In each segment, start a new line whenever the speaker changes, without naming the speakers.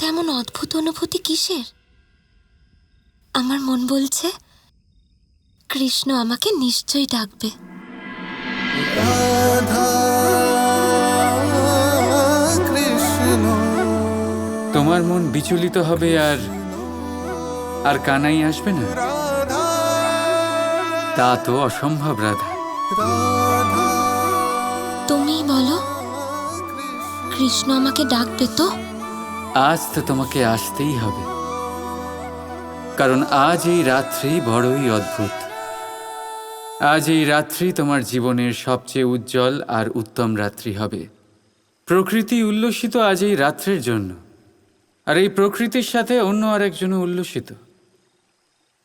পরিস্থিতি কিসের? আমার মন বলছে কৃষ্ণ আমাকে নিশ্চয়ই ডাকবে।
তোমার মন বিচলিত হবে আর আর কানাই আসবে না? তা তো অসম্ভব রাধা।
রাধা
তুমি বলো কৃষ্ণ আমাকে ডাকবে তো?
আজ তো তোমাকে আসতেই হবে। কারণ আজ এই রাত্রি বড়ই অদ্ভুত। আজ এই রাত্রি তোমার জীবনের সবচেয়ে উজ্জ্বল আর উত্তম রাত্রি হবে। প্রকৃতি উল্লসিত আজ এই রাত্রের জন্য। আর এই প্রকৃতির সাথে অন্য আরেকজনও উল্লসিত।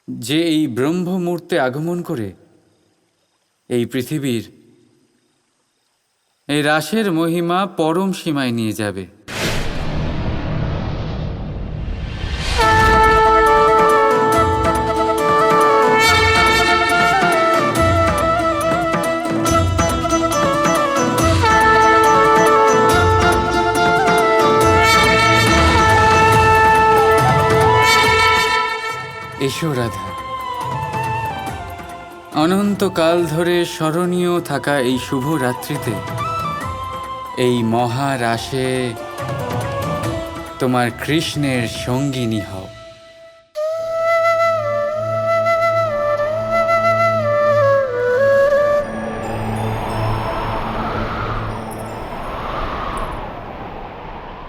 যে এই ব্রহ্ম মুহূর্তে আগমন করে এই পৃথিবীর এই রাসের মহিমা পরম সীমায় নিয়ে যাবে। এসো, রাধা। অনন্তকাল ধরে স্মরণীয় থাকা এই শুভ রাত্রিতে এই মহারাশে তোমার কৃষ্ণের সঙ্গিনী হও।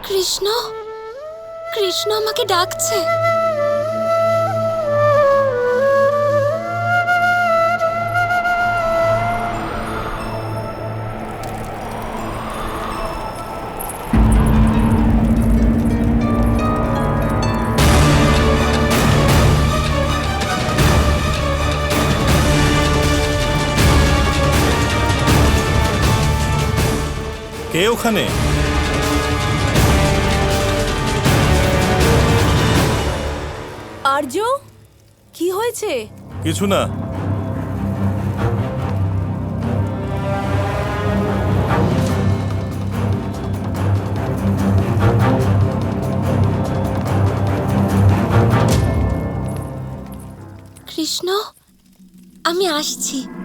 কৃষ্ণ কৃষ্ণ আমাকে ডাকছে।
কে ওখানে?
আর্য? কি হয়েছে?
কিছু না।
কৃষ্ণ আমি আসছি।